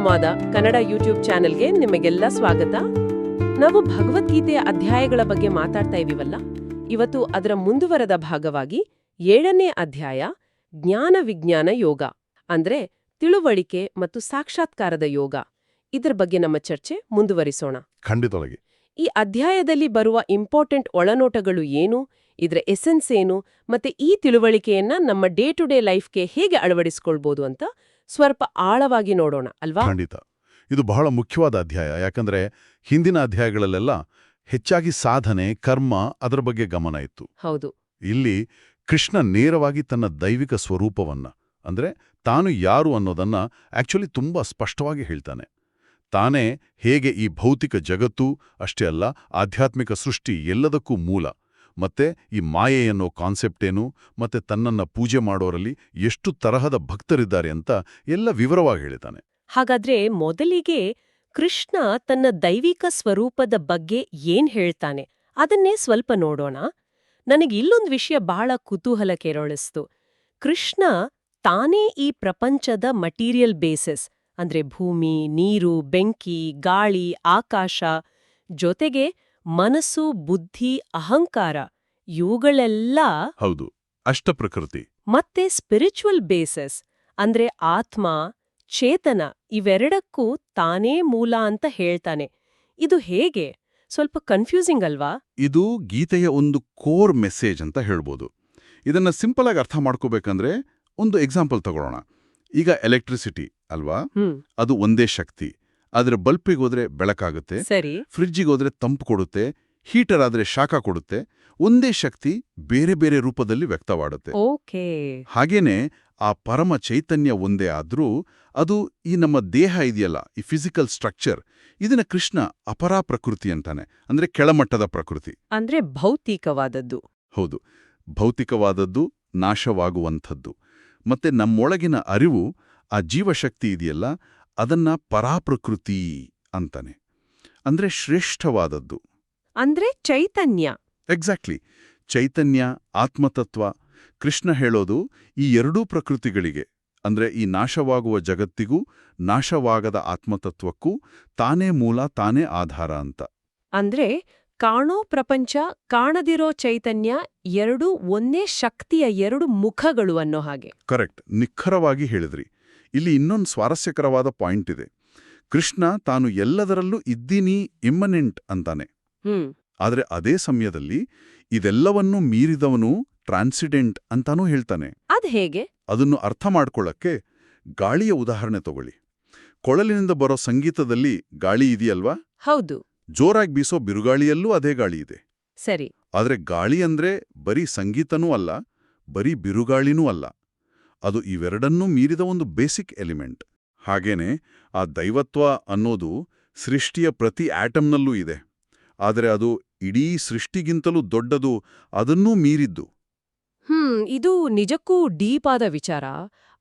ಸಂವಾದ ಕನ್ನಡ ಯೂಟ್ಯೂಬ್ ಚಾನೆಲ್ಗೆ ನಿಮಗೆಲ್ಲ ಸ್ವಾಗತ. ನಾವು ಭಗವದ್ಗೀತೆಯ ಅಧ್ಯಾಯಗಳ ಬಗ್ಗೆ ಮಾತಾಡ್ತಾ ಇದೀವಲ್ಲ ಇವತ್ತು ಅದರ ಮುಂದುವರೆದ ಭಾಗವಾಗಿ ಏಳನೇ ಅಧ್ಯಾಯ ಜ್ಞಾನ ವಿಜ್ಞಾನ ಯೋಗ ಅಂದ್ರೆ ತಿಳುವಳಿಕೆ ಮತ್ತು ಸಾಕ್ಷಾತ್ಕಾರದ ಯೋಗ. ಇದರ ಬಗ್ಗೆ ನಮ್ಮ ಚರ್ಚೆ ಮುಂದುವರಿಸೋಣ. ಖಂಡಿತವಾಗಿ. ಈ ಅಧ್ಯಾಯದಲ್ಲಿ ಬರುವ ಇಂಪಾರ್ಟೆಂಟ್ ಒಳನೋಟಗಳು ಏನು ಇದರ ಎಸೆನ್ಸ್ ಏನು ಮತ್ತೆ ಈ ತಿಳುವಳಿಕೆಯನ್ನ ನಮ್ಮ ಡೇ ಟು ಡೇ ಲೈಫ್ಗೆ ಹೇಗೆ ಅಳವಡಿಸ್ಕೊಳ್ಬೋದು ಅಂತ ಸ್ವಲ್ಪ ಆಳವಾಗಿ ನೋಡೋಣ ಅಲ್ವಾ? ಖಂಡಿತ. ಇದು ಬಹಳ ಮುಖ್ಯವಾದ ಅಧ್ಯಾಯ. ಯಾಕಂದ್ರೆ ಹಿಂದಿನ ಅಧ್ಯಾಯಗಳಲ್ಲೆಲ್ಲ ಹೆಚ್ಚಾಗಿ ಸಾಧನೆ ಕರ್ಮ ಅದರ ಬಗ್ಗೆ ಗಮನ ಇತ್ತು. ಹೌದು. ಇಲ್ಲಿ ಕೃಷ್ಣ ನೇರವಾಗಿ ತನ್ನ ದೈವಿಕ ಸ್ವರೂಪವನ್ನ ಅಂದ್ರೆ ತಾನು ಯಾರು ಅನ್ನೋದನ್ನ ಆಕ್ಚುಲಿ ತುಂಬಾ ಸ್ಪಷ್ಟವಾಗಿ ಹೇಳ್ತಾನೆ. ತಾನೇ ಹೇಗೆ ಈ ಭೌತಿಕ ಜಗತ್ತು ಅಷ್ಟೇ ಅಲ್ಲ ಆಧ್ಯಾತ್ಮಿಕ ಸೃಷ್ಟಿ ಎಲ್ಲದಕ್ಕೂ ಮೂಲ. ಮತ್ತೆ ಈ ಮಾಯೆ ಅನ್ನೋ ಕಾನ್ಸೆಪ್ಟ್ ಏನು, ಮತ್ತೆ ತನ್ನನ್ನ ಪೂಜೆ ಮಾಡೋರಲ್ಲಿ ಎಷ್ಟು ತರಹದ ಭಕ್ತರಿದ್ದಾರೆ ಅಂತ ಎಲ್ಲ ವಿವರವಾಗಿ ಹೇಳಿದ್ದಾನೆ. ಹಾಗಾದ್ರೆ ಮೊದಲಿಗೆ ಕೃಷ್ಣ ತನ್ನ ದೈವಿಕ ಸ್ವರೂಪದ ಬಗ್ಗೆ ಏನ್ ಹೇಳ್ತಾನೆ? ಅದನ್ನೇ ಸ್ವಲ್ಪ ನೋಡೋಣ. ನನಗೆ ಇಲ್ಲೊಂದು ವಿಷಯ ಬಹಳ ಕುತೂಹಲ ಕೆರಳಿಸ್ತು. ಕೃಷ್ಣ ತಾನೇ ಈ ಪ್ರಪಂಚದ ಮಟೀರಿಯಲ್ ಬೇಸಿಸ್ ಅಂದ್ರೆ ಭೂಮಿ, ನೀರು, ಬೆಂಕಿ, ಗಾಳಿ, ಆಕಾಶ, ಜೊತೆಗೆ ಮನಸ್ಸು ಬುದ್ಧಿ ಅಹಂಕಾರ ಇವುಗಳೆಲ್ಲ ಹೌದು ಅಷ್ಟ ಪ್ರಕೃತಿ. ಮತ್ತೆ ಸ್ಪಿರಿಚುವಲ್ ಬೇಸಸ್ ಅಂದ್ರೆ ಆತ್ಮ ಚೇತನ ಇವೆರಡಕ್ಕೂ ತಾನೇ ಮೂಲ ಅಂತ ಹೇಳ್ತಾನೆ. ಇದು ಹೇಗೆ? ಸ್ವಲ್ಪ ಕನ್ಫ್ಯೂಸಿಂಗ್ ಅಲ್ವಾ? ಇದು ಗೀತೆಯ ಒಂದು ಕೋರ್ ಮೆಸೇಜ್ ಅಂತ ಹೇಳ್ಬೋದು. ಇದನ್ನ ಸಿಂಪಲ್ ಆಗಿ ಅರ್ಥ ಮಾಡ್ಕೋಬೇಕಂದ್ರೆ ಒಂದು ಎಕ್ಸಾಂಪಲ್ ತಗೊಳ್ಳೋಣ. ಈಗ ಎಲೆಕ್ಟ್ರಿಸಿಟಿ ಅಲ್ವಾ? ಅದು ಒಂದೇ ಶಕ್ತಿ. ಆದ್ರೆ ಬಲ್ಪಿಗೆ ಹೋದ್ರೆ ಬೆಳಕಾಗುತ್ತೆ. ಸರಿ. ಫ್ರಿಡ್ಜಿಗೆ ಹೋದ್ರೆ ತಂಪು ಕೊಡುತ್ತೆ. ಹೀಟರ್ ಆದ್ರೆ ಶಾಖ ಕೊಡುತ್ತೆ. ಒಂದೇ ಶಕ್ತಿ ಬೇರೆ ಬೇರೆ ರೂಪದಲ್ಲಿ ವ್ಯಕ್ತವಾಡುತ್ತೆ. ಓಕೆ. ಹಾಗೇನೆ ಆ ಪರಮ ಚೈತನ್ಯ ಒಂದೇ ಆದ್ರೂ ಅದು ಈ ನಮ್ಮ ದೇಹ ಇದೆಯಲ್ಲ ಈ ಫಿಸಿಕಲ್ ಸ್ಟ್ರಕ್ಚರ್ ಇದನ್ನ ಕೃಷ್ಣ ಅಪರಾ ಪ್ರಕೃತಿ ಅಂತಾನೆ. ಅಂದ್ರೆ ಕೆಳಮಟ್ಟದ ಪ್ರಕೃತಿ. ಅಂದ್ರೆ ಭೌತಿಕವಾದದ್ದು. ಹೌದು. ಭೌತಿಕವಾದದ್ದು ನಾಶವಾಗುವಂಥದ್ದು. ಮತ್ತೆ ನಮ್ಮೊಳಗಿನ ಅರಿವು ಆ ಜೀವಶಕ್ತಿ ಇದೆಯಲ್ಲ ಅದನ್ನ ಪರಾಪ್ರಕೃತಿ ಅಂತಾನೆ. ಅಂದ್ರೆ ಶ್ರೇಷ್ಠವಾದದ್ದು. ಅಂದ್ರೆ ಚೈತನ್ಯ. ಎಕ್ಸಾಕ್ಟ್ಲಿ ಚೈತನ್ಯ ಆತ್ಮತತ್ವ ಕೃಷ್ಣ ಹೇಳೋದು ಈ ಎರಡೂ ಪ್ರಕೃತಿಗಳಿಗೆ. ಅಂದ್ರೆ ಈ ನಾಶವಾಗುವ ಜಗತ್ತಿಗೂ ನಾಶವಾಗದ ಆತ್ಮತತ್ವಕ್ಕೂ ತಾನೇ ಮೂಲ ತಾನೇ ಆಧಾರ ಅಂತ. ಅಂದ್ರೆ ಕಾಣೋ ಪ್ರಪಂಚ ಕಾಣದಿರೋ ಚೈತನ್ಯ ಎರಡು ಒಂದೇ ಶಕ್ತಿಯ ಎರಡು ಮುಖಗಳು ಅನ್ನೋ ಹಾಗೆ. ಕರೆಕ್ಟ್ ನಿಖರವಾಗಿ ಹೇಳಿದ್ರಿ. ಇಲ್ಲಿ ಇನ್ನೊಂದು ಸ್ವಾರಸ್ಯಕರವಾದ ಪಾಯಿಂಟ್ ಇದೆ. ಕೃಷ್ಣ ತಾನು ಎಲ್ಲದರಲ್ಲೂ ಇದ್ದೀನಿ ಇಮ್ಮನೆಂಟ್ ಅಂತಾನೆ. ಹ್ಮ್. ಆದರೆ ಅದೇ ಸಮಯದಲ್ಲಿ ಇದೆಲ್ಲವನ್ನೂ ಮೀರಿದವನು ಟ್ರಾನ್ಸಿಡೆಂಟ್ ಅಂತಾನೂ ಹೇಳ್ತಾನೆ. ಅದು ಹೇಗೆ? ಅದನ್ನು ಅರ್ಥ ಮಾಡ್ಕೊಳ್ಳಕ್ಕೆ ಗಾಳಿಯ ಉದಾಹರಣೆ ತಗೊಳ್ಳಿ. ಕೊಳಲಿನಿಂದ ಬರೋ ಸಂಗೀತದಲ್ಲಿ ಗಾಳಿ ಇದೆಯಲ್ವಾ? ಹೌದು. ಜೋರಾಗಿ ಬೀಸೋ ಬಿರುಗಾಳಿಯಲ್ಲೂ ಅದೇ ಗಾಳಿ ಇದೆ. ಸರಿ. ಆದರೆ ಗಾಳಿ ಅಂದ್ರೆ ಬರೀ ಸಂಗೀತನೂ ಅಲ್ಲ ಬರೀ ಬಿರುಗಾಳಿನೂ ಅಲ್ಲ. ಅದು ಇವೆರಡನ್ನೂ ಮೀರಿದ ಒಂದು ಬೇಸಿಕ್ ಎಲಿಮೆಂಟ್. ಹಾಗೇನೆ ಆ ದೈವತ್ವ ಅನ್ನೋದು ಸೃಷ್ಟಿಯ ಪ್ರತಿ ಆಟಮ್ನಲ್ಲೂ ಇದೆ. ಆದರೆ ಅದು ಇಡೀ ಸೃಷ್ಟಿಗಿಂತಲೂ ದೊಡ್ಡದು ಅದನ್ನೂ ಮೀರಿದ್ದು. ಹ್ಮ್ ಇದು ನಿಜಕ್ಕೂ ಡೀಪ್ ಆದ ವಿಚಾರ.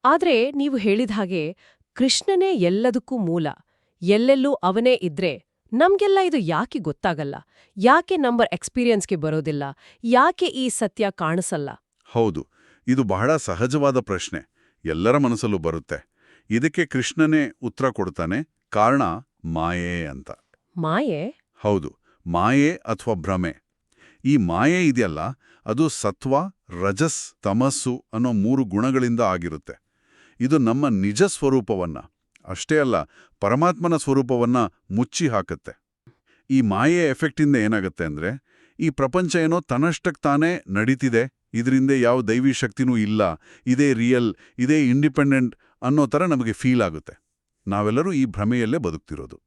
ಆದರೆ ನೀವು ಹೇಳಿದ ಹಾಗೆ ಕೃಷ್ಣನೇ ಎಲ್ಲದಕ್ಕೂ ಮೂಲ. ಎಲ್ಲೆಲ್ಲೂ ಅವನೇ ಇದ್ರೆ ನಮ್ಗೆಲ್ಲ ಇದು ಯಾಕೆ ಗೊತ್ತಾಗಲ್ಲ? ಯಾಕೆ ನಂಬರ್ ಎಕ್ಸ್ಪೀರಿಯನ್ಸ್ಗೆ ಬರೋದಿಲ್ಲ? ಯಾಕೆ ಈ ಸತ್ಯ ಕಾಣಿಸಲ್ಲ? ಹೌದು. ಇದು ಬಹಳ ಸಹಜವಾದ ಪ್ರಶ್ನೆ. ಎಲ್ಲರ ಮನಸ್ಸಲ್ಲೂ ಬರುತ್ತೆ. ಇದಕ್ಕೆ ಕೃಷ್ಣನೇ ಉತ್ತರ ಕೊಡ್ತಾನೆ. ಕಾರಣ ಮಾಯೆ ಅಂತ. ಮಾಯೆ? ಹೌದು. ಮಾಯೆ ಅಥವಾ ಭ್ರಮೆ. ಈ ಮಾಯೆ ಇದೆಯಲ್ಲ ಅದು ಸತ್ವ ರಜಸ್ ತಮಸ್ಸು ಅನ್ನೋ ಮೂರು ಗುಣಗಳಿಂದ ಆಗಿರುತ್ತೆ. ಇದು ನಮ್ಮ ನಿಜ ಸ್ವರೂಪವನ್ನ ಅಷ್ಟೇ ಅಲ್ಲ ಪರಮಾತ್ಮನ ಸ್ವರೂಪವನ್ನ ಮುಚ್ಚಿ ಹಾಕತ್ತೆ. ಈ ಮಾಯೆ ಎಫೆಕ್ಟಿಂದ ಏನಾಗುತ್ತೆ ಅಂದ್ರೆ ಈ ಪ್ರಪಂಚ ಏನೋ ತನ್ನಷ್ಟಕ್ಕೆ ತಾನೇ ನಡೀತಿದೆ ಇದರಿಂದ ಯಾವ ದೈವಿ ಶಕ್ತಿನೂ ಇಲ್ಲ ಇದೇ ರಿಯಲ್ ಇದೇ ಇಂಡಿಪೆಂಡೆಂಟ್ ಅನ್ನೋ ಥರ ನಮಗೆ ಫೀಲ್ ಆಗುತ್ತೆ. ನಾವೆಲ್ಲರೂ ಈ ಭ್ರಮೆಯಲ್ಲೇ ಬದುಕ್ತಿರೋದು.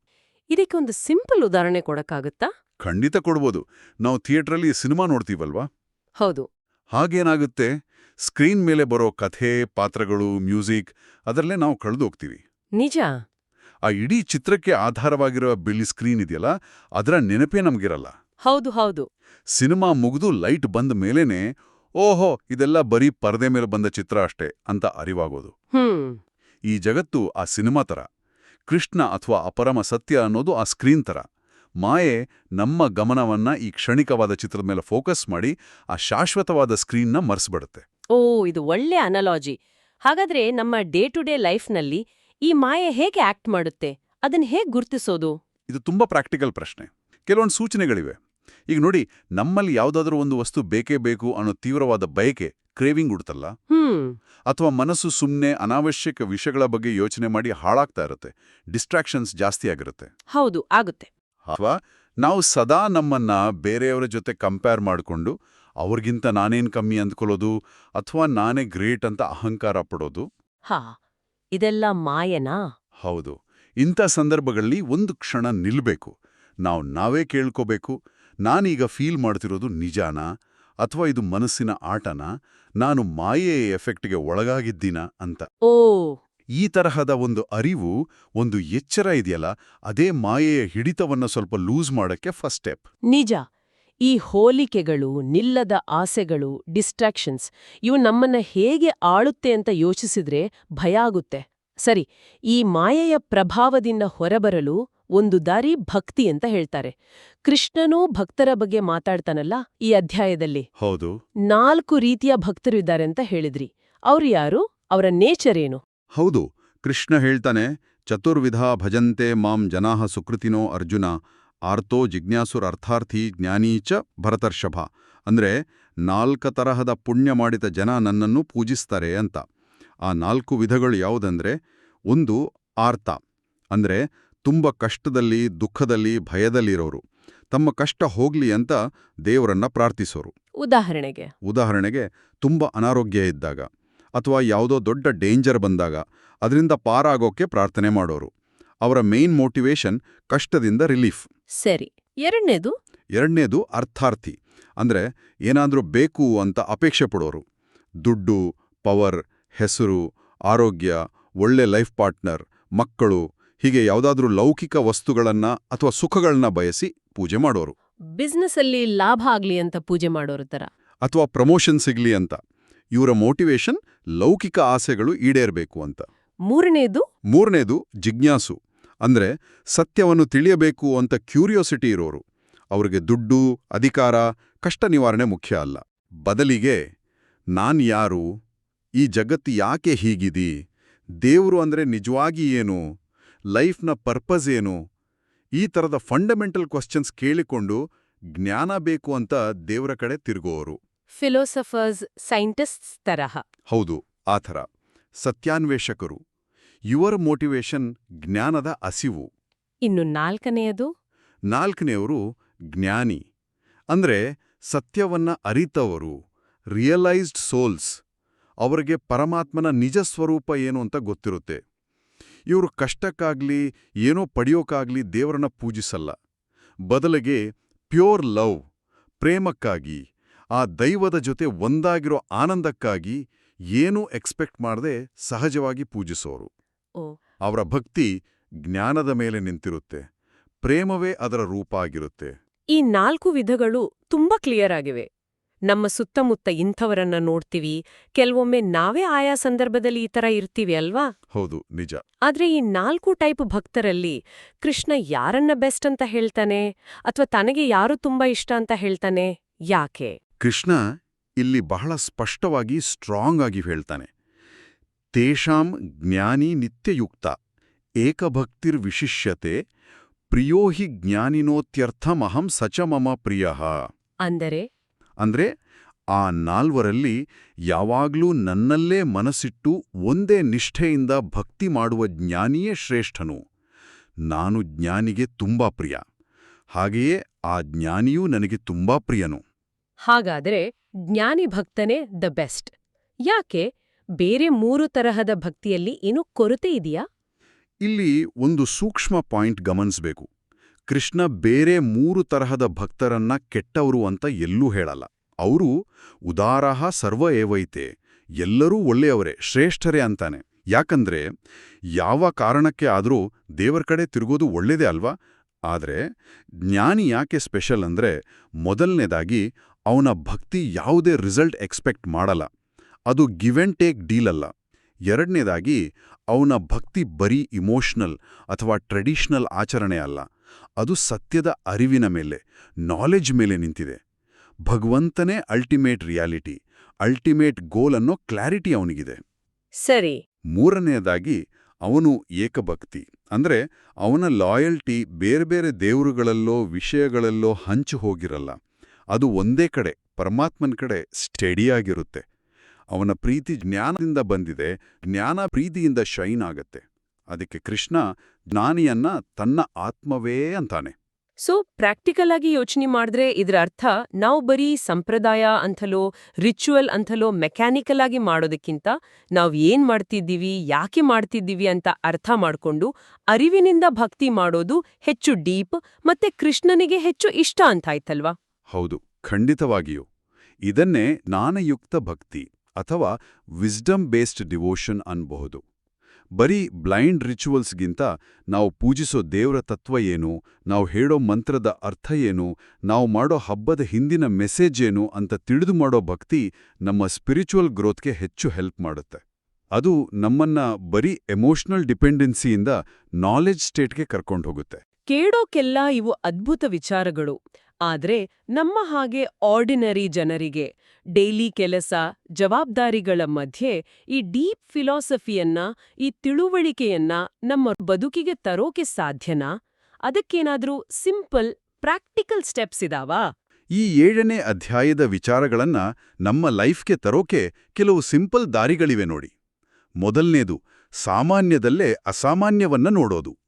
ಇದಕ್ಕೆ ಒಂದು ಸಿಂಪಲ್ ಉದಾಹರಣೆ ಕೊಡಕ್ಕಾಗುತ್ತಾ? ಖಂಡಿತ ಕೊಡ್ಬೋದು. ನಾವು ಥಿಯೇಟ್ರಲ್ಲಿ ಸಿನಿಮಾ ನೋಡ್ತೀವಲ್ವಾ? ಹೌದು. ಹಾಗೇನಾಗುತ್ತೆ? ಸ್ಕ್ರೀನ್ ಮೇಲೆ ಬರೋ ಕಥೆ ಪಾತ್ರಗಳು ಮ್ಯೂಸಿಕ್ ಅದರಲ್ಲೇ ನಾವು ಕಳೆದು ಹೋಗ್ತೀವಿ ನಿಜ? ಆ ಇಡೀ ಚಿತ್ರಕ್ಕೆ ಆಧಾರವಾಗಿರೋ ಬಿಳಿ ಸ್ಕ್ರೀನ್ ಇದೆಯಲ್ಲ ಅದರ ನೆನಪೇ ನಮಗಿರಲ್ಲ. ಹೌದು ಹೌದು. ಸಿನಿಮಾ ಮುಗಿದು ಲೈಟ್ ಬಂದ ಮೇಲೇನೆ ಓಹೋ ಇದೆಲ್ಲ ಬರೀ ಪರದೆ ಮೇಲೆ ಬಂದ ಚಿತ್ರ ಅಷ್ಟೇ ಅಂತ ಅರಿವಾಗೋದು. ಈ ಜಗತ್ತು ಆ ಸಿನಿಮಾ ತರ. ಕೃಷ್ಣ ಅಥವಾ ಅಪರಮ ಸತ್ಯ ಅನ್ನೋದು ಆ ಸ್ಕ್ರೀನ್ ತರ. ಮಾಯೆ ನಮ್ಮ ಗಮನವನ್ನ ಈ ಕ್ಷಣಿಕವಾದ ಚಿತ್ರದ ಮೇಲೆ ಫೋಕಸ್ ಮಾಡಿ ಆ ಶಾಶ್ವತವಾದ ಸ್ಕ್ರೀನ್ನ ಮರೆಸ್ಬಿಡುತ್ತೆ. ಓ ಇದು ಒಳ್ಳೆ ಅನಲಾಜಿ. ಹಾಗಾದ್ರೆ ನಮ್ಮ ಡೇ ಟು ಡೇ ಲೈಫ್ನಲ್ಲಿ ಈ ಮಾಯೆ ಹೇಗೆ ಆಕ್ಟ್ ಮಾಡುತ್ತೆ? ಅದನ್ನ ಹೇಗೆ ಗುರ್ತಿಸೋದು? ಇದು ತುಂಬಾ ಪ್ರಾಕ್ಟಿಕಲ್ ಪ್ರಶ್ನೆ. ಕೆಲವೊಂದು ಸೂಚನೆಗಳಿವೆ. ಈಗ ನೋಡಿ ನಮ್ಮಲ್ಲಿ ಯಾವುದಾದ್ರೂ ಒಂದು ವಸ್ತು ಬೇಕೇ ಬೇಕು ಅನ್ನೋ ತೀವ್ರವಾದ ಬಯಕೆ ಕ್ರೇವಿಂಗ್ ಉಡ್ತಲ್ಲ ಅಥವಾ ಮನಸ್ಸು ಸುಮ್ಮನೆ ಅನಾವಶ್ಯಕ ವಿಷಯಗಳ ಬಗ್ಗೆ ಯೋಚನೆ ಮಾಡಿ ಹಾಳಾಗ್ತಾ ಇರುತ್ತೆ ಡಿಸ್ಟ್ರಾಕ್ಷನ್ಸ್ ಜಾಸ್ತಿ ಆಗಿರುತ್ತೆ? ಹೌದು ಆಗುತ್ತೆ. ಅಥವಾ ನಾವು ಸದಾ ನಮ್ಮನ್ನ ಬೇರೆಯವರ ಜೊತೆ ಕಂಪೇರ್ ಮಾಡಿಕೊಂಡು ಅವ್ರಿಗಿಂತ ನಾನೇನ್ ಕಮ್ಮಿ ಅಂದ್ಕೊಳ್ಳೋದು ಅಥವಾ ನಾನೇ ಗ್ರೇಟ್ ಅಂತ ಅಹಂಕಾರ ಪಡೋದು? ಹಾ ಇದೆಲ್ಲ ಮಾಯನಾ? ಹೌದು. ಇಂಥ ಸಂದರ್ಭಗಳಲ್ಲಿ ಒಂದು ಕ್ಷಣ ನಿಲ್ಬೇಕು. ನಾವು ನಾವೇ ಕೇಳ್ಕೋಬೇಕು. ನಾನೀಗ ಫೀಲ್ ಮಾಡ್ತಿರೋದು ನಿಜಾನಾ? ಅಥವಾ ಇದು ಮನಸ್ಸಿನ ಆಟನ? ನಾನು ಮಾಯೆಯ ಎಫೆಕ್ಟ್ಗೆ ಒಳಗಾಗಿದ್ದೀನ ಅಂತ. ಓ! ಈ ತರಹದ ಒಂದು ಅರಿವು ಒಂದು ಎಚ್ಚರ ಇದೆಯಲ್ಲ ಅದೇ ಮಾಯೆಯ ಹಿಡಿತವನ್ನ ಸ್ವಲ್ಪ ಲೂಸ್ ಮಾಡಕ್ಕೆ ಫಸ್ಟ್ ಸ್ಟೆಪ್. ನಿಜ. ಈ ಹೋಲಿಕೆಗಳು ನಿಲ್ಲದ ಆಸೆಗಳು ಡಿಸ್ಟ್ರಾಕ್ಷನ್ಸ್ ಇವು ನಮ್ಮನ್ನ ಹೇಗೆ ಆಳುತ್ತೆ ಅಂತ ಯೋಚಿಸಿದ್ರೆ ಭಯ ಆಗುತ್ತೆ. ಸರಿ ಈ ಮಾಯೆಯ ಪ್ರಭಾವದಿಂದ ಹೊರಬರಲು ಒಂದು ದಾರಿ ಭಕ್ತಿ ಅಂತ ಹೇಳ್ತಾರೆ. ಕೃಷ್ಣನೂ ಭಕ್ತರ ಬಗ್ಗೆ ಮಾತಾಡ್ತಾನಲ್ಲ ಈ ಅಧ್ಯಾಯದಲ್ಲಿ. ಹೌದು. ನಾಲ್ಕು ರೀತಿಯ ಭಕ್ತರು ಇದ್ದಾರೆ ಅಂತ ಹೇಳಿದ್ರಿ. ಅವ್ರು ಯಾರು? ಅವರ ನೇಚರ್ ಏನು? ಹೌದು. ಕೃಷ್ಣ ಹೇಳ್ತಾನೆ ಚತುರ್ವಿಧ ಭಜಂತೆ ಮಾಂ ಜನಾಹ ಸುಕೃತಿನೋ ಅರ್ಜುನ ಆರ್ತೋ ಜಿಜ್ಞಾಸುರರ್ಥಾರ್ಥಿ ಜ್ಞಾನೀಚ ಭರತರ್ಷಭ. ಅಂದ್ರೆ ನಾಲ್ಕ ತರಹದ ಪುಣ್ಯ ಮಾಡಿದ ಜನ ನನ್ನನ್ನು ಪೂಜಿಸ್ತಾರೆ ಅಂತ. ಆ ನಾಲ್ಕು ವಿಧಗಳು ಯಾವುದಂದ್ರೆ ಒಂದು ಆರ್ತ. ಅಂದ್ರೆ ತುಂಬ ಕಷ್ಟದಲ್ಲಿ ದುಃಖದಲ್ಲಿ ಭಯದಲ್ಲಿರೋರು. ತಮ್ಮ ಕಷ್ಟ ಹೋಗ್ಲಿ ಅಂತ ದೇವರನ್ನ ಪ್ರಾರ್ಥಿಸೋರು. ಉದಾಹರಣೆಗೆ. ಉದಾಹರಣೆಗೆ ತುಂಬ ಅನಾರೋಗ್ಯ ಇದ್ದಾಗ ಅಥವಾ ಯಾವುದೋ ದೊಡ್ಡ ಡೇಂಜರ್ ಬಂದಾಗ ಅದರಿಂದ ಪಾರಾಗೋಕೆ ಪ್ರಾರ್ಥನೆ ಮಾಡೋರು. ಅವರ ಮೇನ್ ಮೋಟಿವೇಶನ್ ಕಷ್ಟದಿಂದ ರಿಲೀಫ್. ಸರಿ. ಎರಡನೇದು? ಎರಡನೇದು ಅರ್ಥಾರ್ಥಿ. ಅಂದ್ರೆ ಏನಾದರೂ ಬೇಕು ಅಂತ ಅಪೇಕ್ಷೆ ಪಡೋರು. ದುಡ್ಡು ಪವರ್ ಹೆಸರು ಆರೋಗ್ಯ ಒಳ್ಳೆ ಲೈಫ್ ಪಾರ್ಟ್ನರ್ ಮಕ್ಕಳು ಹೀಗೆ ಯಾವುದಾದ್ರೂ ಲೌಕಿಕ ವಸ್ತುಗಳನ್ನ ಅಥವಾ ಸುಖಗಳನ್ನ ಬಯಸಿ ಪೂಜೆ ಮಾಡೋರು. ಬಿಸ್ನೆಸ್ ಅಲ್ಲಿ ಲಾಭ ಆಗ್ಲಿ ಅಂತ ಪೂಜೆ ಮಾಡೋರು ತರ. ಅಥವಾ ಪ್ರಮೋಷನ್ ಸಿಗ್ಲಿ ಅಂತ. ಇವರ ಮೋಟಿವೇಶನ್ ಲೌಕಿಕ ಆಸೆಗಳು ಈಡೇರಬೇಕು ಅಂತ. ಮೂರನೇದು? ಮೂರನೇದು ಜಿಜ್ಞಾಸು. ಅಂದ್ರೆ ಸತ್ಯವನ್ನು ತಿಳಿಯಬೇಕು ಅಂತ ಕ್ಯೂರಿಯೋಸಿಟಿ ಇರೋರು. ಅವರಿಗೆ ದುಡ್ಡು ಅಧಿಕಾರ ಕಷ್ಟ ನಿವಾರಣೆ ಮುಖ್ಯ ಅಲ್ಲ. ಬದಲಿಗೆ ನಾನ್ ಯಾರು? ಈ ಜಗತ್ತು ಯಾಕೆ ಹೀಗಿದಿ? ದೇವರು ಅಂದ್ರೆ ನಿಜವಾಗಿ ಏನು? ಲೈಫ್ನ ಪರ್ಪಸ್ ಏನು? ಈ ಥರದ ಫಂಡಮೆಂಟಲ್ ಕ್ವಶನ್ಸ್ ಕೇಳಿಕೊಂಡು ಜ್ಞಾನ ಬೇಕು ಅಂತ ದೇವರ ಕಡೆ ತಿರುಗುವವರು ಫಿಲೋಸಫರ್ಸ್ ಸೈಂಟಿಸ್ಟ್ಸ್ ತರಹ. ಹೌದು ಆ ಥರ. ಸತ್ಯಾನ್ವೇಷಕರು. ಯುವರ್ ಮೋಟಿವೇಶನ್ ಜ್ಞಾನದ ಅಸಿವು ಇನ್ನು ನಾಲ್ಕನೆಯದು? ನಾಲ್ಕನೆಯವರು ಜ್ಞಾನಿ. ಅಂದ್ರೆ ಸತ್ಯವನ್ನ ಅರಿತವರು. Realised souls. ಅವರಿಗೆ ಪರಮಾತ್ಮನ ನಿಜ ಸ್ವರೂಪ ಏನು ಅಂತ ಗೊತ್ತಿರುತ್ತೆ. ಇವರು ಕಷ್ಟಕ್ಕಾಗ್ಲಿ ಏನೋ ಪಡೆಯೋಕ್ಕಾಗ್ಲಿ ದೇವರನ್ನ ಪೂಜಿಸಲ್ಲ. ಬದಲಿಗೆ ಪ್ಯೂರ್ ಲವ್ ಪ್ರೇಮಕ್ಕಾಗಿ ಆ ದೈವದ ಜೊತೆ ಒಂದಾಗಿರೋ ಆನಂದಕ್ಕಾಗಿ ಏನೂ ಎಕ್ಸ್ಪೆಕ್ಟ್ ಮಾಡದೆ ಸಹಜವಾಗಿ ಪೂಜಿಸೋರು. ಅವರ ಭಕ್ತಿ ಜ್ಞಾನದ ಮೇಲೆ ನಿಂತಿರುತ್ತೆ ಪ್ರೇಮವೇ ಅದರ ರೂಪ ಆಗಿರುತ್ತೆ. ಈ ನಾಲ್ಕು ವಿಧಗಳು ತುಂಬಾ ಕ್ಲಿಯರ್ ಆಗಿವೆ. ನಮ್ಮ ಸುತ್ತಮುತ್ತ ಇಂಥವರನ್ನ ನೋಡ್ತೀವಿ. ಕೆಲವೊಮ್ಮೆ ನಾವೇ ಆಯಾ ಸಂದರ್ಭದಲ್ಲಿ ಈ ತರ ಇರ್ತೀವಿ ಅಲ್ವಾ? ಹೌದು ನಿಜ. ಆದ್ರೆ ಈ ನಾಲ್ಕು ಟೈಪ್ ಭಕ್ತರಲ್ಲಿ ಕೃಷ್ಣ ಯಾರನ್ನ ಬೆಸ್ಟ್ ಅಂತ ಹೇಳ್ತಾನೆ? ಅಥವಾ ತನಗೆ ಯಾರು ತುಂಬಾ ಇಷ್ಟ ಅಂತ ಹೇಳ್ತಾನೆ? ಯಾಕೆ? ಕೃಷ್ಣ ಇಲ್ಲಿ ಬಹಳ ಸ್ಪಷ್ಟವಾಗಿ ಸ್ಟ್ರಾಂಗ್ ಆಗಿ ಹೇಳ್ತಾನೆ. ತೇಷಾಂ ಜ್ಞಾನಿ ನಿತ್ಯಯುಕ್ತ ಏಕಭಕ್ತಿರ್ ವಿಶಿಷ್ಯತೆ ಪ್ರಿಯೋ ಹಿ ಜ್ಞಾನಿನೋತ್ಯರ್ಥಮಹಂ ಸಚ ಮಮ ಪ್ರಿಯ. ಅಂದರೆ? ಅಂದ್ರೆ ಆ ನಾಲ್ವರಲ್ಲಿ ಯಾವಾಗಲೂ ನನ್ನಲ್ಲೇ ಮನಸ್ಸಿಟ್ಟು ಒಂದೇ ನಿಷ್ಠೆಯಿಂದ ಭಕ್ತಿ ಮಾಡುವ ಜ್ಞಾನಿಯೇ ಶ್ರೇಷ್ಠನು. ನಾನು ಜ್ಞಾನಿಗೆ ತುಂಬಾ ಪ್ರಿಯ. ಹಾಗೆಯೇ ಆ ಜ್ಞಾನಿಯೂ ನನಗೆ ತುಂಬಾ ಪ್ರಿಯನು. ಹಾಗಾದ್ರೆ ಜ್ಞಾನಿ ಭಕ್ತನೇ ದ ಬೆಸ್ಟ್. ಯಾಕೆ? ಬೇರೆ ಮೂರು ತರಹದ ಭಕ್ತಿಯಲ್ಲಿ ಏನು ಕೊರತೆ ಇದೆಯಾ? ಇಲ್ಲಿ ಒಂದು ಸೂಕ್ಷ್ಮ ಪಾಯಿಂಟ್ ಗಮನಿಸಬೇಕು. ಕೃಷ್ಣ ಬೇರೆ ಮೂರು ತರಹದ ಭಕ್ತರನ್ನ ಕೆಟ್ಟವರು ಅಂತ ಎಲ್ಲೂ ಹೇಳಲ್ಲ. ಅವರು ಉದಾರಹ ಸರ್ವ ಏವೈತೆ, ಎಲ್ಲರೂ ಒಳ್ಳೆಯವರೇ, ಶ್ರೇಷ್ಠರೇ ಅಂತಾನೆ. ಯಾಕಂದ್ರೆ ಯಾವ ಕಾರಣಕ್ಕೆ ಆದರೂ ದೇವರ ಕಡೆ ತಿರುಗೋದು ಒಳ್ಳೆಯದೇ ಅಲ್ವಾ? ಆದರೆ ಜ್ಞಾನಿ ಯಾಕೆ ಸ್ಪೆಷಲ್ ಅಂದ್ರೆ ಮೊದಲನೇದಾಗಿ ಅವನ ಭಕ್ತಿ ಯಾವುದೇ ರಿಸಲ್ಟ್ ಎಕ್ಸ್ಪೆಕ್ಟ್ ಮಾಡಲ್ಲ. ಅದು ಗಿವ್ ಆ್ಯಂಡ್ ಟೇಕ್ ಡೀಲ್ ಅಲ್ಲ. ಎರಡನೇದಾಗಿ ಅವನ ಭಕ್ತಿ ಬರೀ ಇಮೋಷನಲ್ ಅಥವಾ ಟ್ರೆಡಿಷನಲ್ ಆಚರಣೆ ಅಲ್ಲ. ಅದು ಸತ್ಯದ ಅರಿವಿನ ಮೇಲೆ ನಾಲೆಜ್ ಮೇಲೆ ನಿಂತಿದೆ. ಭಗವಂತನೇ ಅಲ್ಟಿಮೇಟ್ ರಿಯಾಲಿಟಿ ಅಲ್ಟಿಮೇಟ್ ಗೋಲ್ ಅನ್ನೋ ಕ್ಲಾರಿಟಿ ಅವನಿಗಿದೆ. ಸರಿ. ಮೂರನೆಯದಾಗಿ ಅವನು ಏಕಭಕ್ತಿ. ಅಂದ್ರೆ ಅವನ ಲಾಯಲ್ಟಿ ಬೇರೆ ಬೇರೆ ದೇವರುಗಳಲ್ಲೋ ವಿಷಯಗಳಲ್ಲೋ ಹಂಚು ಹೋಗಿರಲ್ಲ. ಅದು ಒಂದೇ ಕಡೆ ಪರಮಾತ್ಮನ ಕಡೆ ಸ್ಟಡಿಯಾಗಿರುತ್ತೆ ಅವನ ಪ್ರೀತಿ ಜ್ಞಾನದಿಂದ ಬಂದಿದೆ ಜ್ಞಾನ ಪ್ರೀತಿಯಿಂದ ಶೈನ್ ಆಗತ್ತೆ. ಅದಕ್ಕೆ ಕೃಷ್ಣ ಜ್ಞಾನಿಯನ್ನ ತನ್ನ ಆತ್ಮವೇ ಅಂತಾನೆ. ಸೊ ಪ್ರಾಕ್ಟಿಕಲ್ ಆಗಿ ಯೋಚನೆ ಮಾಡಿದ್ರೆ ಇದರ ಅರ್ಥ ನಾವು ಬರೀ ಸಂಪ್ರದಾಯ ಅಂತಲೋ ರಿಚುವಲ್ ಅಂತಲೋ ಮೆಕ್ಯಾನಿಕಲ್ ಆಗಿ ಮಾಡೋದಕ್ಕಿಂತ ನಾವು ಏನ್ ಮಾಡ್ತಿದ್ದೀವಿ ಯಾಕೆ ಮಾಡ್ತಿದ್ದೀವಿ ಅಂತ ಅರ್ಥ ಮಾಡ್ಕೊಂಡು ಅರಿವಿನಿಂದ ಭಕ್ತಿ ಮಾಡೋದು ಹೆಚ್ಚು ಡೀಪ್ ಮತ್ತೆ ಕೃಷ್ಣನಿಗೆ ಹೆಚ್ಚು ಇಷ್ಟ ಅಂತಾಯ್ತಲ್ವಾ? ಹೌದು ಖಂಡಿತವಾಗಿಯೂ. ಇದನ್ನೇ ಜ್ಞಾನಯುಕ್ತ ಭಕ್ತಿ ಅಥವಾ ವಿಸ್ಡಮ್ ಬೇಸ್ಡ್ ಡಿವೋಷನ್ ಅನ್ಬಹುದು. ಬರೀ ಬ್ಲೈಂಡ್ ರಿಚುವಲ್ಸ್ಗಿಂತ ನಾವು ಪೂಜಿಸೋ ದೇವರ ತತ್ವ ಏನು, ನಾವು ಹೇಳೋ ಮಂತ್ರದ ಅರ್ಥ ಏನು, ನಾವು ಮಾಡೋ ಹಬ್ಬದ ಹಿಂದಿನ ಮೆಸೇಜ್ ಏನು ಅಂತ ತಿಳಿದು ಮಾಡೋ ಭಕ್ತಿ ನಮ್ಮ ಸ್ಪಿರಿಚುವಲ್ ಗ್ರೋತ್ಗೆ ಹೆಚ್ಚು ಹೆಲ್ಪ್ ಮಾಡುತ್ತೆ. ಅದು ನಮ್ಮನ್ನ ಬರೀ ಎಮೋಷನಲ್ ಡಿಪೆಂಡೆನ್ಸಿಯಿಂದ ನಾಲೆಜ್ ಸ್ಟೇಟ್ಗೆ ಕರ್ಕೊಂಡು ಹೋಗುತ್ತೆ. ಕೇಳೋಕೆಲ್ಲ ಇವು ಅದ್ಭುತ ವಿಚಾರಗಳು, ಆದ್ರೆ ನಮ್ಮ ಹಾಗೆ ಆರ್ಡಿನರಿ ಜನರಿಗೆ ಡೈಲಿ ಕೆಲಸ, ಜವಾಬ್ದಾರಿಗಳ ಮಧ್ಯೆ ಈ ಡೀಪ್ ಫಿಲಾಸಫಿಯನ್ನ, ಈ ತಿಳುವಳಿಕೆಯನ್ನ ನಮ್ಮ ಬದುಕಿಗೆ ತರೋಕೆ ಸಾಧ್ಯನಾ? ಅದಕ್ಕೇನಾದ್ರೂ ಸಿಂಪಲ್, ಪ್ರಾಕ್ಟಿಕಲ್ ಸ್ಟೆಪ್ಸ್ ಇದಾವಾ? ಈ ಏಳನೇ ಅಧ್ಯಾಯದ ವಿಚಾರಗಳನ್ನ ನಮ್ಮ ಲೈಫ್ಗೆ ತರೋಕೆ ಕೆಲವು ಸಿಂಪಲ್ ದಾರಿಗಳಿವೆ ನೋಡಿ. ಮೊದಲನೇದು, ಸಾಮಾನ್ಯದಲ್ಲೇ ಅಸಾಮಾನ್ಯವನ್ನ ನೋಡೋದು.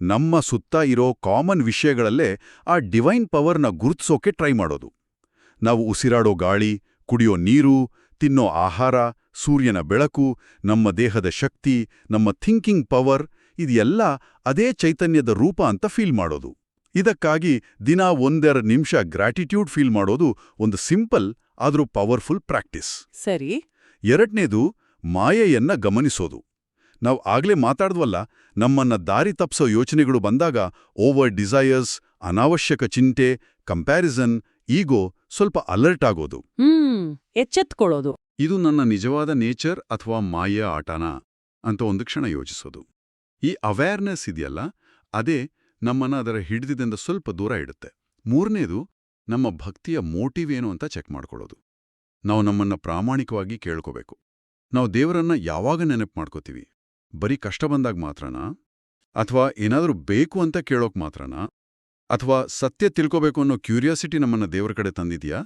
ನಮ್ಮ ಸುತ್ತ ಇರೋ ಕಾಮನ್ ವಿಷಯಗಳಲ್ಲೇ ಆ ಡಿವೈನ್ ಪವರ್ನ ಗುರುತಿಸೋಕೆ ಟ್ರೈ ಮಾಡೋದು. ನಾವು ಉಸಿರಾಡೋ ಗಾಳಿ ಕುಡಿಯೋ ನೀರು ತಿನ್ನೋ ಆಹಾರ ಸೂರ್ಯನ ಬೆಳಕು ನಮ್ಮ ದೇಹದ ಶಕ್ತಿ ನಮ್ಮ ಥಿಂಕಿಂಗ್ ಪವರ್ ಇದೆಲ್ಲ ಅದೇ ಚೈತನ್ಯದ ರೂಪ ಅಂತ ಫೀಲ್ ಮಾಡೋದು. ಇದಕ್ಕಾಗಿ ದಿನ ಒಂದೆರಡು ನಿಮಿಷ ಗ್ರ್ಯಾಟಿಟ್ಯೂಡ್ ಫೀಲ್ ಮಾಡೋದು ಒಂದು ಸಿಂಪಲ್ ಆದರೂ ಪವರ್ಫುಲ್ ಪ್ರಾಕ್ಟೀಸ್. ಸರಿ. ಎರಡನೇದು ಮಾಯೆಯನ್ನ ಗಮನಿಸೋದು. ನಾವು ಆಗ್ಲೇ ಮಾತಾಡ್ದ್ವಲ್ಲ ನಮ್ಮನ್ನ ದಾರಿ ತಪ್ಸೋ ಯೋಚನೆಗಳು ಬಂದಾಗ ಓವರ್ ಡಿಸೈಯರ್ಸ್ ಅನಾವಶ್ಯಕ ಚಿಂತೆ ಕಂಪ್ಯಾರಿಸನ್ ಈಗೋ ಸ್ವಲ್ಪ ಅಲರ್ಟ್ ಆಗೋದು. ಹ್ಮ್ ಎಚ್ಚೆತ್ಕೊಳ್ಳೋದು. ಇದು ನನ್ನ ನಿಜವಾದ ನೇಚರ್ ಅಥವಾ ಮಾಯ ಆಟನ ಅಂತ ಒಂದು ಕ್ಷಣ ಯೋಚಿಸೋದು. ಈ ಅವೇರ್ನೆಸ್ ಇದೆಯಲ್ಲ ಅದೇ ನಮ್ಮನ್ನ ಅದರ ಹಿಡಿದಿದಿಂದ ಸ್ವಲ್ಪ ದೂರ ಇಡುತ್ತೆ. ಮೂರನೇದು ನಮ್ಮ ಭಕ್ತಿಯ ಮೋಟಿವ್ ಏನು ಅಂತ ಚೆಕ್ ಮಾಡ್ಕೊಳ್ಳೋದು. ನಾವು ನಮ್ಮನ್ನ ಪ್ರಾಮಾಣಿಕವಾಗಿ ಕೇಳ್ಕೋಬೇಕು. ನಾವು ದೇವರನ್ನ ಯಾವಾಗ ನೆನಪು ಮಾಡ್ಕೋತೀವಿ? ಬರೀ ಕಷ್ಟ ಬಂದಾಗ ಮಾತ್ರನಾ? ಅಥವಾ ಏನಾದರೂ ಬೇಕು ಅಂತ ಕೇಳೋಕ್ ಮಾತ್ರನಾ? ಅಥವಾ ಸತ್ಯ ತಿಳ್ಕೋಬೇಕು ಅನ್ನೋ ಕ್ಯೂರಿಯಾಸಿಟಿ ನಮ್ಮನ್ನ ದೇವರ ಕಡೆ ತಂದಿದ್ಯಾ?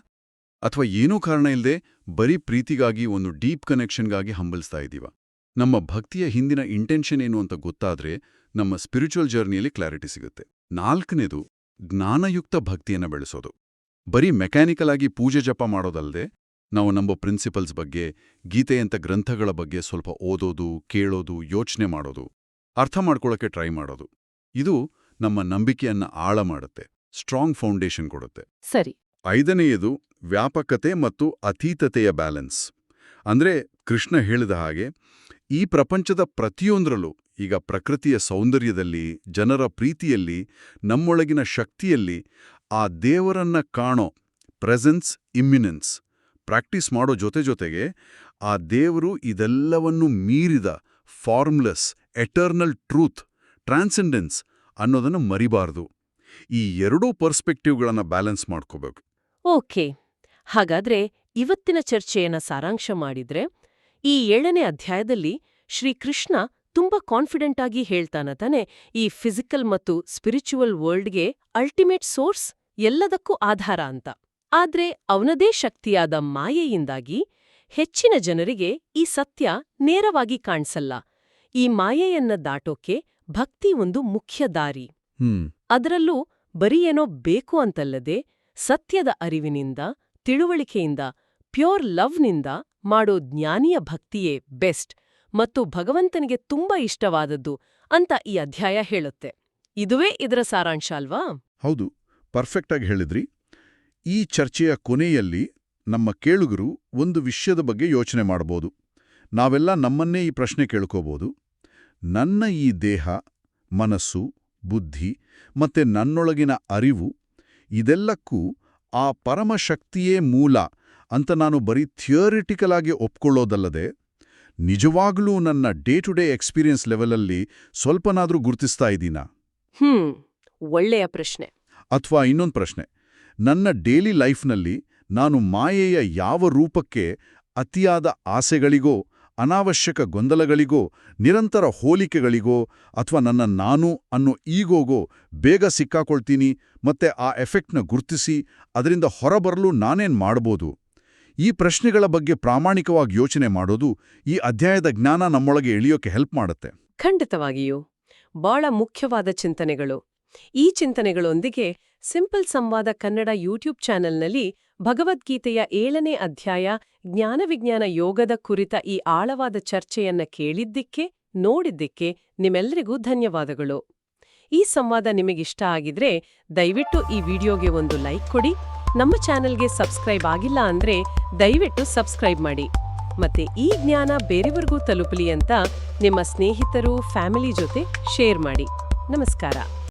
ಅಥವಾ ಏನೂ ಕಾರಣ ಇಲ್ಲದೆ ಬರೀ ಪ್ರೀತಿಗಾಗಿ ಒಂದು ಡೀಪ್ ಕನೆಕ್ಷನ್ಗಾಗಿ ಹಂಬಲಿಸ್ತಾ ಇದ್ದೀವ ನಮ್ಮ ಭಕ್ತಿಯ ಹಿಂದಿನ ಇಂಟೆನ್ಷನ್ ಏನು ಅಂತ ಗೊತ್ತಾದ್ರೆ ನಮ್ಮ ಸ್ಪಿರಿಚುವಲ್ ಜರ್ನಿಯಲ್ಲಿ ಕ್ಲಾರಿಟಿ ಸಿಗುತ್ತೆ. ನಾಲ್ಕನೇದು, ಜ್ಞಾನಯುಕ್ತ ಭಕ್ತಿಯನ್ನು ಬೆಳೆಸೋದು. ಬರೀ ಮೆಕ್ಯಾನಿಕಲ್ ಆಗಿ ಪೂಜೆ ಜಪ ಮಾಡೋದಲ್ಲದೆ ನಾವು ನಮ್ಮ ಪ್ರಿನ್ಸಿಪಲ್ಸ್ ಬಗ್ಗೆ, ಗೀತೆಯಂಥ ಗ್ರಂಥಗಳ ಬಗ್ಗೆ ಸ್ವಲ್ಪ ಓದೋದು, ಕೇಳೋದು, ಯೋಚನೆ ಮಾಡೋದು, ಅರ್ಥ ಮಾಡ್ಕೊಳ್ಳೋಕ್ಕೆ ಟ್ರೈ ಮಾಡೋದು. ಇದು ನಮ್ಮ ನಂಬಿಕೆಯನ್ನ ಆಳ ಮಾಡುತ್ತೆ ಸ್ಟ್ರಾಂಗ್ ಫೌಂಡೇಶನ್ ಕೊಡುತ್ತೆ. ಸರಿ. ಐದನೆಯದು ವ್ಯಾಪಕತೆ ಮತ್ತು ಅತೀತತೆಯ ಬ್ಯಾಲೆನ್ಸ್ ಅಂದ್ರೆ ಕೃಷ್ಣ ಹೇಳಿದ ಹಾಗೆ ಈ ಪ್ರಪಂಚದ ಪ್ರತಿಯೊಂದರಲ್ಲೂ ಈಗ ಪ್ರಕೃತಿಯ ಸೌಂದರ್ಯದಲ್ಲಿ ಜನರ ಪ್ರೀತಿಯಲ್ಲಿ ನಮ್ಮೊಳಗಿನ ಶಕ್ತಿಯಲ್ಲಿ ಆ ದೇವರನ್ನ ಕಾಣೋ ಪ್ರೆಸೆನ್ಸ್ ಇಮ್ಯುನೆನ್ಸ್ ಪ್ರಾಕ್ಟೀಸ್ ಮಾಡೋ ಜೊತೆ ಜೊತೆಗೆ ಆ ದೇವರು ಇದೆಲ್ಲವನ್ನೂ ಮೀರಿದ ಫಾರ್ಮ್ಲೆಸ್ ಎಟರ್ನಲ್ ಟ್ರೂತ್ ಟ್ರಾನ್ಸೆಂಡೆನ್ಸ್ ಅನ್ನೋದನ್ನು ಮರಿಬಾರದು. ಈ ಎರಡೂ ಪರ್ಸ್ಪೆಕ್ಟಿವ್ಗಳನ್ನು ಬ್ಯಾಲೆನ್ಸ್ ಮಾಡ್ಕೋಬೇಕು. ಓಕೆ. ಹಾಗಾದ್ರೆ ಇವತ್ತಿನ ಚರ್ಚೆಯನ್ನ ಸಾರಾಂಶ ಮಾಡಿದ್ರೆ, ಈ ಏಳನೇ ಅಧ್ಯಾಯದಲ್ಲಿ ಶ್ರೀಕೃಷ್ಣ ತುಂಬಾ ಕಾನ್ಫಿಡೆಂಟ್ ಆಗಿ ಹೇಳ್ತಾನ ತಾನೆ, ಈ ಫಿಸಿಕಲ್ ಮತ್ತು ಸ್ಪಿರಿಚುವಲ್ ವರ್ಲ್ಡ್ಗೆ ಅಲ್ಟಿಮೇಟ್ ಸೋರ್ಸ್ ಎಲ್ಲದಕ್ಕೂ ಆಧಾರ ಅಂತ. ಆದ್ರೆ ಅವನದೇ ಶಕ್ತಿಯಾದ ಮಾಯೆಯಿಂದಾಗಿ ಹೆಚ್ಚಿನ ಜನರಿಗೆ ಈ ಸತ್ಯ ನೇರವಾಗಿ ಕಾಣಿಸಲ್ಲ. ಈ ಮಾಯೆಯನ್ನ ದಾಟೋಕೆ ಭಕ್ತಿ ಒಂದು ಮುಖ್ಯ ದಾರಿ. ಅದರಲ್ಲೂ ಬರೀ ಏನೋ ಬೇಕು ಅಂತಲ್ಲದೆ ಸತ್ಯದ ಅರಿವಿನಿಂದ ತಿಳುವಳಿಕೆಯಿಂದ ಪ್ಯೂರ್ ಲವ್ನಿಂದ ಮಾಡೋ ಜ್ಞಾನಿಯ ಭಕ್ತಿಯೇ ಬೆಸ್ಟ್ ಮತ್ತು ಭಗವಂತನಿಗೆ ತುಂಬಾ ಇಷ್ಟವಾದದ್ದು ಅಂತ ಈ ಅಧ್ಯಾಯ ಹೇಳುತ್ತೆ. ಇದುವೇ ಇದರ ಸಾರಾಂಶ ಅಲ್ವಾ? ಹೌದು ಪರ್ಫೆಕ್ಟಾಗಿ ಹೇಳಿದ್ರಿ. ಈ ಚರ್ಚೆಯ ಕೊನೆಯಲ್ಲಿ ನಮ್ಮ ಕೇಳುಗರು ಒಂದು ವಿಷಯದ ಬಗ್ಗೆ ಯೋಚನೆ ಮಾಡಬಹುದು ನಾವೆಲ್ಲ ನಮ್ಮನ್ನೇ ಈ ಪ್ರಶ್ನೆ ಕೇಳ್ಕೋಬಹುದು ನನ್ನ ಈ ದೇಹ ಮನಸ್ಸು ಬುದ್ಧಿ ಮತ್ತೆ ನನ್ನೊಳಗಿನ ಅರಿವು ಇದೆಲ್ಲಕ್ಕೂ ಆ ಪರಮಶಕ್ತಿಯೇ ಮೂಲ ಅಂತ ನಾನು ಬರೀ ಥಿಯರಿಟಿಕಲ್ ಆಗಿ ಒಪ್ಕೊಳ್ಳೋದಲ್ಲದೆ ನಿಜವಾಗ್ಲೂ ನನ್ನ ಡೇ ಟು ಡೇ ಎಕ್ಸ್ಪೀರಿಯನ್ಸ್ ಲೆವೆಲಲ್ಲಿ ಸ್ವಲ್ಪನಾದರೂ ಗುರುತಿಸ್ತಾ ಇದ್ದೀನಾ? ಹ್ಮ್ ಒಳ್ಳೆಯ ಪ್ರಶ್ನೆ. ಅಥವಾ ಇನ್ನೊಂದು ಪ್ರಶ್ನೆ. ನನ್ನ ಡೇಲಿ ಲೈಫ್ನಲ್ಲಿ ನಾನು ಮಾಯೆಯ ಯಾವ ರೂಪಕ್ಕೆ ಅತಿಯಾದ ಆಸೆಗಳಿಗೋ ಅನಾವಶ್ಯಕ ಗೊಂದಲಗಳಿಗೋ, ನಿರಂತರ ಹೋಲಿಕೆಗಳಿಗೋ ಅಥವಾ ನನ್ನ ನಾನು ಅನ್ನೋ ಈಗೋಗೋ ಬೇಗ ಸಿಕ್ಕಾಕೊಳ್ತೀನಿ ಮತ್ತೆ ಆ ಎಫೆಕ್ಟ್ನ ಗುರುತಿಸಿ ಅದರಿಂದ ಹೊರಬರಲು ನಾನೇನ್ ಮಾಡ್ಬೋದು? ಈ ಪ್ರಶ್ನೆಗಳ ಬಗ್ಗೆ ಪ್ರಾಮಾಣಿಕವಾಗಿ ಯೋಚನೆ ಮಾಡೋದು ಈ ಅಧ್ಯಾಯದ ಜ್ಞಾನ ನಮ್ಮೊಳಗೆ ಎಳೆಯೋಕೆ ಹೆಲ್ಪ್ ಮಾಡುತ್ತೆ. ಖಂಡಿತವಾಗಿಯೂ. ಬಹಳ ಮುಖ್ಯವಾದ ಚಿಂತನೆಗಳು. ಈ ಚಿಂತನೆಗಳೊಂದಿಗೆ ಸಿಂಪಲ್ ಸಂವಾದ ಕನ್ನಡ ಯೂಟ್ಯೂಬ್ ಚಾನೆಲ್ನಲ್ಲಿ ಭಗವದ್ಗೀತೆಯ ಏಳನೇ ಅಧ್ಯಾಯ ಜ್ಞಾನವಿಜ್ಞಾನ ಯೋಗದ ಕುರಿತ ಈ ಆಳವಾದ ಚರ್ಚೆಯನ್ನ ಕೇಳಿದ್ದಕ್ಕೆ, ನೋಡಿದ್ದಕ್ಕೆ ನಿಮ್ಮೆಲ್ಲರಿಗೂ ಧನ್ಯವಾದಗಳು. ಈ ಸಂವಾದ ನಿಮಗಿಷ್ಟ ಆಗಿದ್ರೆ ದಯವಿಟ್ಟು ಈ ವಿಡಿಯೋಗೆ ಒಂದು ಲೈಕ್ ಕೊಡಿ. ನಮ್ಮ ಚಾನೆಲ್ಗೆ ಸಬ್ಸ್ಕ್ರೈಬ್ ಆಗಿಲ್ಲ ಅಂದ್ರೆ ದಯವಿಟ್ಟು ಸಬ್ಸ್ಕ್ರೈಬ್ ಮಾಡಿ. ಮತ್ತೆ ಈ ಜ್ಞಾನ ಬೇರೆಯವರಿಗೂ ತಲುಪಲಿ ಅಂತ ನಿಮ್ಮ ಸ್ನೇಹಿತರು, ಫ್ಯಾಮಿಲಿ ಜೊತೆ ಶೇರ್ ಮಾಡಿ. ನಮಸ್ಕಾರ.